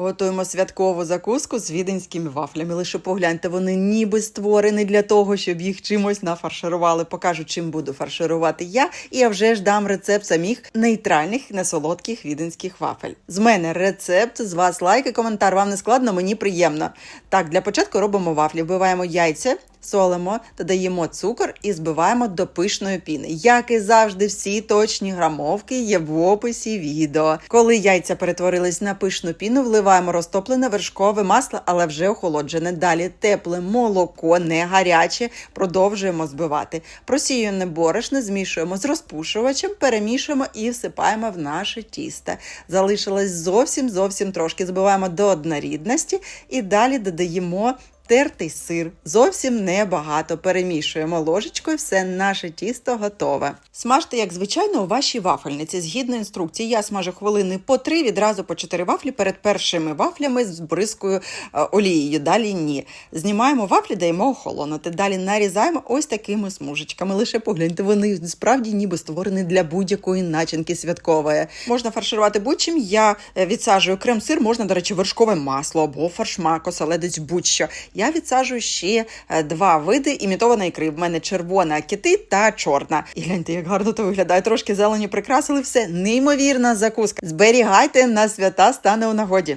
Готуємо святкову закуску з віденськими вафлями. Лише погляньте, вони ніби створені для того, щоб їх чимось нафарширували. Покажу, чим буду фарширувати я, і я вже ж дам рецепт самих нейтральних, несолодких віденських вафель. З мене рецепт, з вас лайк і коментар. Вам не складно, мені приємно. Так, для початку робимо вафлі. Вбиваємо яйця. Солимо, додаємо цукор і збиваємо до пишної піни. Як і завжди, всі точні грамовки є в описі відео. Коли яйця перетворились на пишну піну, вливаємо розтоплене вершкове масло, але вже охолоджене. Далі тепле молоко, не гаряче. Продовжуємо збивати. Просіяне борошно змішуємо з розпушувачем, перемішуємо і всипаємо в наше тісто. Залишилось зовсім зовсім трошки. Збиваємо до однорідності і далі додаємо. Тертий сир зовсім небагато. Перемішуємо ложечкою, все наше тісто готове. Смажте, як звичайно, у вашій вафельниці. Згідно інструкції, я смажу хвилини по три, відразу по чотири вафлі перед першими вафлями з бризкою е, олією. Далі ні. Знімаємо вафлі, даємо охолонути. Далі нарізаємо ось такими смужечками. Лише погляньте, вони справді ніби створені для будь-якої начинки святкової. Можна фарширувати будь-чим. Я е, відсаджую крем-сир, можна, до речі, вершкове масло або фаршмак, оселедець будь-що. Я відсаджую ще е, два види імітованої ікри. В мене червона кити та чорна. І гляньте, як гарно то виглядає. Трошки зелені прикрасили все. Неймовірна закуска. Зберігайте на свята стане у нагоді.